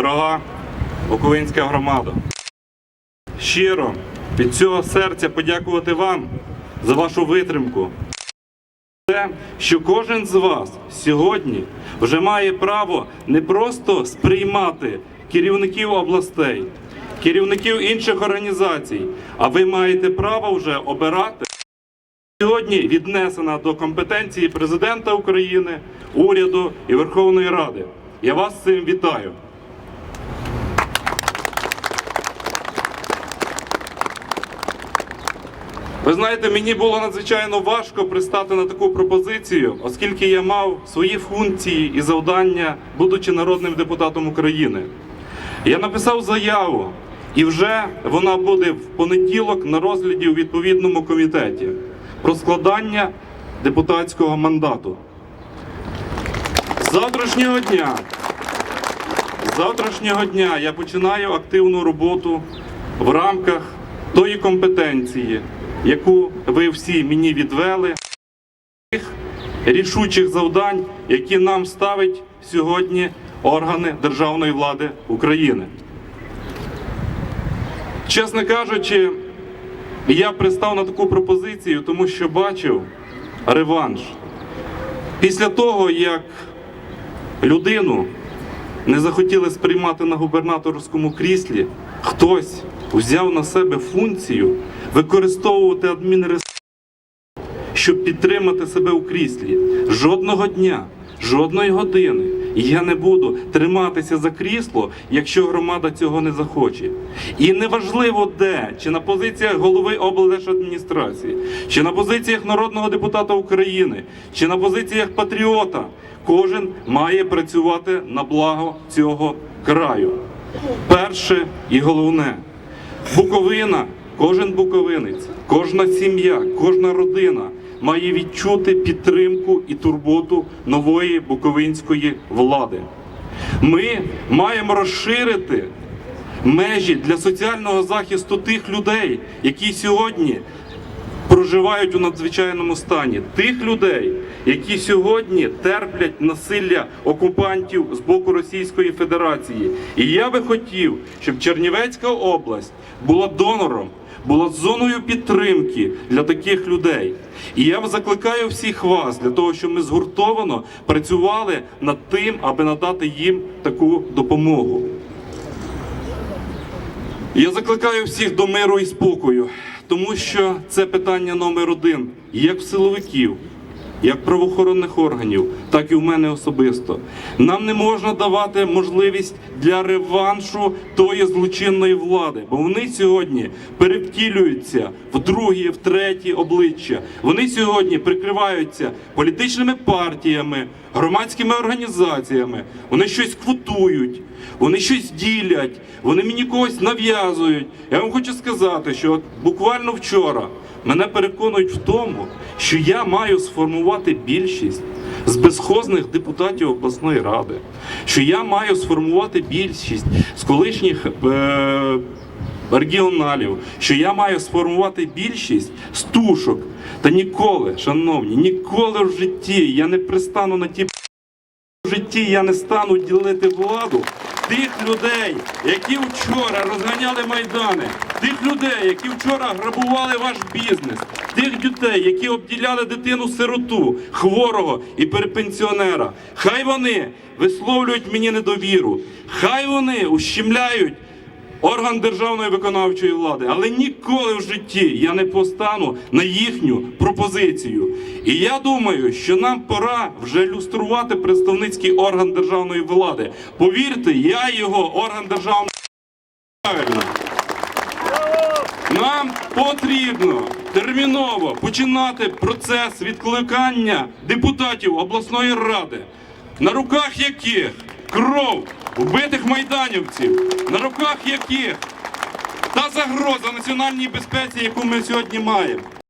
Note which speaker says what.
Speaker 1: Дорога Буковинська громада. Щиро від цього серця подякувати вам за вашу витримку. Те, що кожен з вас сьогодні вже має право не просто сприймати керівників областей, керівників інших організацій, а ви маєте право вже обирати. Сьогодні віднесена до компетенції президента України, уряду і Верховної Ради. Я вас з цим вітаю. Ви знаєте, мені було надзвичайно важко пристати на таку пропозицію, оскільки я мав свої функції і завдання, будучи народним депутатом України. Я написав заяву, і вже вона буде в понеділок на розгляді у відповідному комітеті про складання депутатського мандату. Завтрашнього дня, завтрашнього дня я починаю активну роботу в рамках тої компетенції, яку ви всі мені відвели, тих рішучих завдань, які нам ставить сьогодні органи державної влади України. Чесно кажучи, я пристав на таку пропозицію, тому що бачив реванш. Після того, як людину не захотіли сприймати на губернаторському кріслі, хтось взяв на себе функцію використовувати адмінресурс, щоб підтримати себе у кріслі. Жодного дня, жодної години я не буду триматися за крісло, якщо громада цього не захоче. І неважливо де, чи на позиціях голови облдержадміністрації, чи на позиціях народного депутата України, чи на позиціях патріота, кожен має працювати на благо цього краю. Перше і головне. Буковина, кожен буковинець, кожна сім'я, кожна родина має відчути підтримку і турботу нової буковинської влади. Ми маємо розширити межі для соціального захисту тих людей, які сьогодні проживають у надзвичайному стані, тих людей, які сьогодні терплять насилля окупантів з боку Російської Федерації. І я би хотів, щоб Чернівецька область була донором, була зоною підтримки для таких людей. І я закликаю всіх вас для того, щоб ми згуртовано працювали над тим, аби надати їм таку допомогу. Я закликаю всіх до миру і спокою, тому що це питання номер один, як в силовиків, як правоохоронних органів, так і в мене особисто. Нам не можна давати можливість для реваншу тої злочинної влади, бо вони сьогодні перевтілюються в другі, в треті обличчя. Вони сьогодні прикриваються політичними партіями, громадськими організаціями. Вони щось квотують, вони щось ділять, вони мені когось нав'язують. Я вам хочу сказати, що от буквально вчора мене переконують в тому, що я маю сформувати більшість з безхозних депутатів обласної ради, що я маю сформувати більшість з колишніх. Е- Регіоналів, що я маю сформувати більшість стушок. Та ніколи, шановні, ніколи в житті я не пристану на ті в житті я не стану ділити владу тих людей, які вчора розганяли майдани, тих людей, які вчора грабували ваш бізнес, тих дітей, які обділяли дитину сироту, хворого і перепенсіонера. Хай вони висловлюють мені недовіру, хай вони ущемляють. Орган державної виконавчої влади, але ніколи в житті я не постану на їхню пропозицію. І я думаю, що нам пора вже люструвати представницький орган державної влади. Повірте, я його орган державної правильно. Нам потрібно терміново починати процес відкликання депутатів обласної ради, на руках яких кров вбитих майданівців, на руках яких та загроза національній безпеці, яку ми сьогодні маємо.